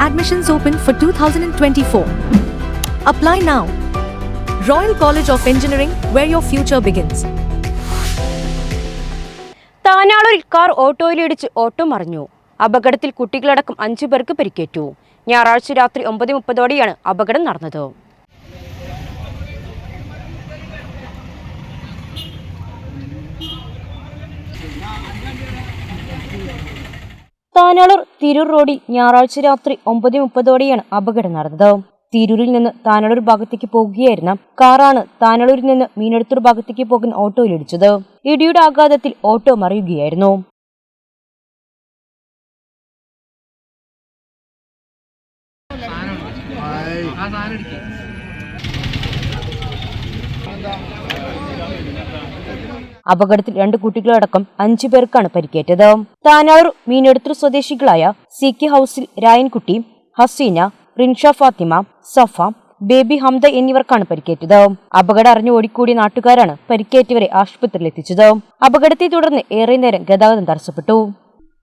Admissions open for 2024. Apply now. Royal College of Engineering, where your future begins. താനാളൂരിൽ car ഓട്ടോയിലിടിച്ച് auto മറിഞ്ഞു അപകടത്തിൽ കുട്ടികളടക്കം അഞ്ചു പേർക്ക് പരിക്കേറ്റു ഞായറാഴ്ച രാത്രി ഒമ്പത് മുപ്പതോടെയാണ് അപകടം നടന്നത് താനാളൂർ തിരൂർ റോഡിൽ ഞായറാഴ്ച രാത്രി ഒമ്പത് മുപ്പതോടെയാണ് അപകടം നടന്നത്. തിരൂരിൽ നിന്ന് താനാളൂർ ഭാഗത്തേക്ക് പോകുകയായിരുന്ന കാറാണ് താനാളൂരിൽ നിന്ന് മീനടുത്തൂർ ഭാഗത്തേക്ക് പോകുന്ന ഓട്ടോയിൽ ഓട്ടോയിലിടിച്ചത് ഇടിയുടെ ആഘാതത്തിൽ ഓട്ടോ മറിയുകയായിരുന്നു. അപകടത്തിൽ രണ്ട് കുട്ടികളടക്കം അഞ്ചു പേർക്കാണ് പരിക്കേറ്റത്. താനാറു മീനെടുത്തൂർ സ്വദേശികളായ സി കെ ഹൌസിൽ രായൻകുട്ടി ഹസീന റിൻഷ ഫാത്തിമ സഫ ബേബി ഹംദ എന്നിവർക്കാണ് പരിക്കേറ്റത്. അപകടം അറിഞ്ഞു ഓടിക്കൂടിയ നാട്ടുകാരാണ് പരിക്കേറ്റവരെ ആശുപത്രിയിൽ എത്തിച്ചത് അപകടത്തെ തുടർന്ന് ഏറെ നേരം ഗതാഗതം തടസ്സപ്പെട്ടു.